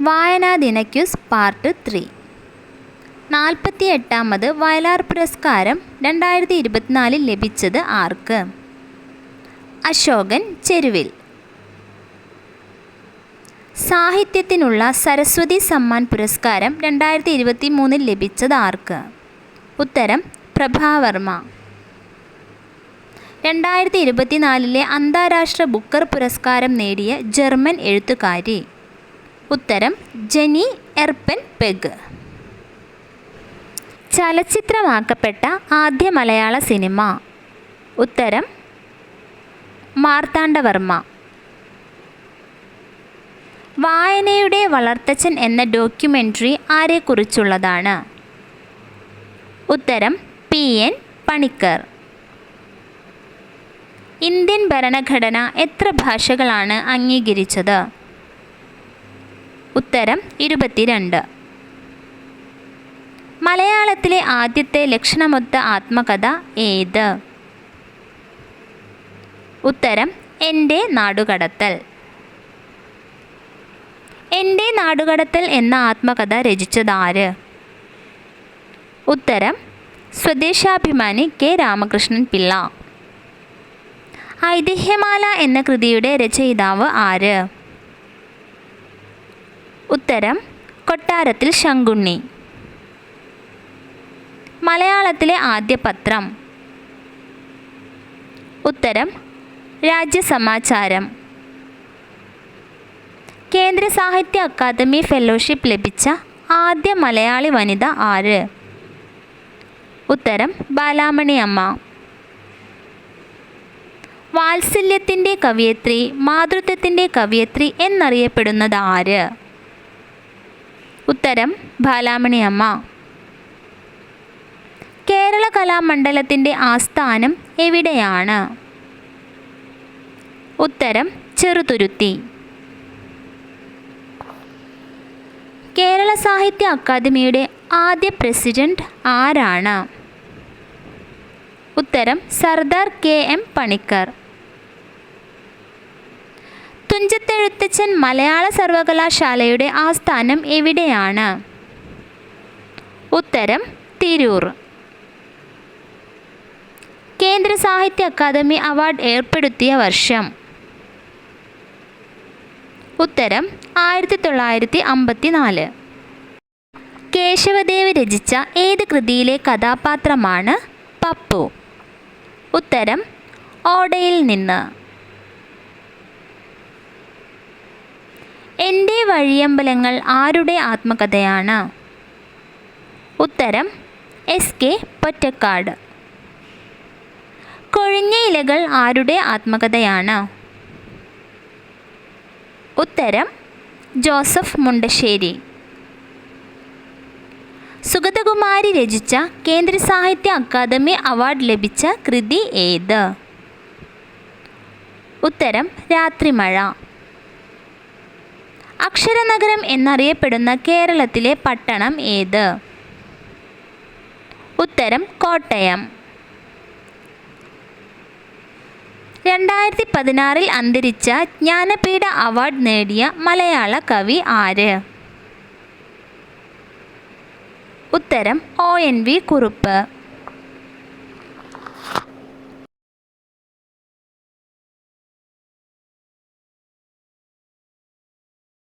വായനാ ദിനക്യൂസ് part three. നാൽപ്പത്തി എട്ടാമത് വയലാർ പുരസ്കാരം രണ്ടായിരത്തി ഇരുപത്തിനാലിൽ ലഭിച്ചത് ആർക്ക്? അശോകൻ ചെരുവിൽ. സാഹിത്യത്തിനുള്ള സരസ്വതി സമ്മാൻ പുരസ്കാരം രണ്ടായിരത്തി ഇരുപത്തി മൂന്നിൽ ലഭിച്ചത് ആർക്ക്? ഉത്തരം പ്രഭാവർമ്മ രണ്ടായിരത്തി ഇരുപത്തിനാലിലെ അന്താരാഷ്ട്ര ബുക്കർ പുരസ്കാരം നേടിയ ജർമ്മൻ എഴുത്തുകാരി ഉത്തരം ജെനി എർപ്പൻ പെഗ്. ചലച്ചിത്രമാക്കപ്പെട്ട ആദ്യ മലയാള സിനിമ. ഉത്തരം മാർത്താണ്ഡവർമ്മ. വായനയുടെ വളർത്തച്ഛൻ എന്ന ഡോക്യുമെന്ററി ആരെക്കുറിച്ചുള്ളതാണ്. ഉത്തരം പി. എൻ. പണിക്കർ. ഇന്ത്യൻ ഭരണഘടന എത്ര ഭാഷകളാണ് അംഗീകരിച്ചത്? ഉത്തരം ഇരുപത്തിരണ്ട്. മലയാളത്തിലെ ആദ്യത്തെ ലക്ഷണമൊത്ത ആത്മകഥ ഏത്? ഉത്തരം എന്റെ നാടുകടത്തൽ. എന്റെ നാടുകടത്തൽ എന്ന ആത്മകഥ രചിച്ചതാര്? ഉത്തരം സ്വദേശാഭിമാനി കെ. രാമകൃഷ്ണൻ പിള്ള. ഐതിഹ്യമാല എന്ന കൃതിയുടെ രചയിതാവ് ആര്? ഉത്തരം കൊട്ടാരത്തിൽ ശങ്കുണ്ണി. മലയാളത്തിലെ ആദ്യ പത്രം. ഉത്തരം രാജ്യസമാചാരം. കേന്ദ്ര സാഹിത്യ അക്കാദമി ഫെലോഷിപ്പ് ലഭിച്ച ആദ്യ മലയാളി വനിത ആര്? ഉത്തരം ബാലാമണി അമ്മ. വാത്സല്യത്തിന്റെ കവിയത്രി മാതൃത്വത്തിന്റെ കവിയത്രി എന്നറിയപ്പെടുന്നത് ആര്? ഉത്തരം ബാലാമണി അമ്മ കേരള കലാമണ്ഡലത്തിന്റെ ആസ്ഥാനം എവിടെയാണ്? ഉത്തരം ചെറുതുരുത്തി. കേരള സാഹിത്യ അക്കാദമിയുടെ ആദ്യ പ്രസിഡന്റ് ആരാണ്? ഉത്തരം സർദാർ കെ എം പണിക്കർ. തുഞ്ചത്തെഴുത്തച്ഛൻ മലയാള സർവകലാശാലയുടെ ആസ്ഥാനം എവിടെയാണ്? ഉത്തരം തിരൂർ. കേന്ദ്ര സാഹിത്യ അക്കാദമി അവാർഡ് ഏർപ്പെടുത്തിയ വർഷം. ഉത്തരം ആയിരത്തി തൊള്ളായിരത്തി അമ്പത്തി നാല് കേശവദേവ് രചിച്ച ഏത് കൃതിയിലെ കഥാപാത്രമാണ് പപ്പു? ഉത്തരം ഓടയിൽ നിന്ന്. എന്റെ വഴിയമ്പലങ്ങൾ ആരുടെ ആത്മകഥയാണ്? ഉത്തരം എസ് കെ പൊറ്റക്കാട്. കൊഴിഞ്ഞ ഇലകൾ ആരുടെ ആത്മകഥയാണ്? ഉത്തരം ജോസഫ് മുണ്ടശ്ശേരി. സുഗതകുമാരി രചിച്ച കേന്ദ്ര സാഹിത്യ അക്കാദമി അവാർഡ് ലഭിച്ച കൃതി ഏത്? ഉത്തരം രാത്രിമഴ. അക്ഷരനഗരം എന്നറിയപ്പെടുന്ന കേരളത്തിലെ പട്ടണം ഏത്? ഉത്തരം കോട്ടയം. രണ്ടായിരത്തി പതിനാറിൽ അന്തരിച്ച ജ്ഞാനപീഠ അവാർഡ് നേടിയ മലയാള കവി ആര്? ഉത്തരം ഒ എൻ വി കുറുപ്പ്.